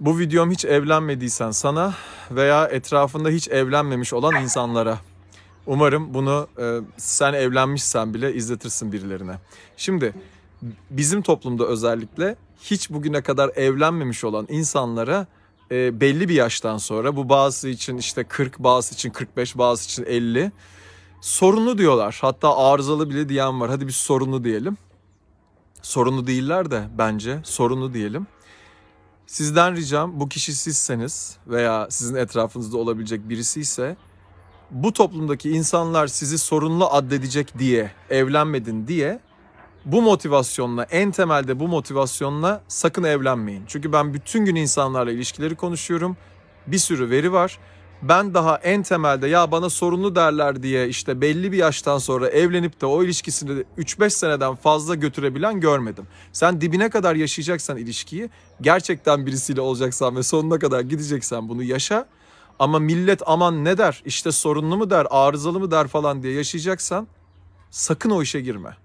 Bu videom hiç evlenmediysen sana veya etrafında hiç evlenmemiş olan insanlara. Umarım bunu e, sen evlenmişsen bile izletirsin birilerine. Şimdi bizim toplumda özellikle hiç bugüne kadar evlenmemiş olan insanlara e, belli bir yaştan sonra bu bazısı için işte 40, bazısı için 45, bazısı için 50 sorunlu diyorlar. Hatta arızalı bile diyen var. Hadi biz sorunlu diyelim. Sorunlu değiller de bence sorunlu diyelim. Sizden ricam bu kişi sizseniz veya sizin etrafınızda olabilecek birisi ise bu toplumdaki insanlar sizi sorunlu addedecek diye evlenmedin diye bu motivasyonla en temelde bu motivasyonla sakın evlenmeyin. Çünkü ben bütün gün insanlarla ilişkileri konuşuyorum. Bir sürü veri var. Ben daha en temelde ya bana sorunlu derler diye işte belli bir yaştan sonra evlenip de o ilişkisini 3-5 seneden fazla götürebilen görmedim. Sen dibine kadar yaşayacaksan ilişkiyi gerçekten birisiyle olacaksan ve sonuna kadar gideceksen bunu yaşa. Ama millet aman ne der işte sorunlu mu der arızalı mı der falan diye yaşayacaksan sakın o işe girme.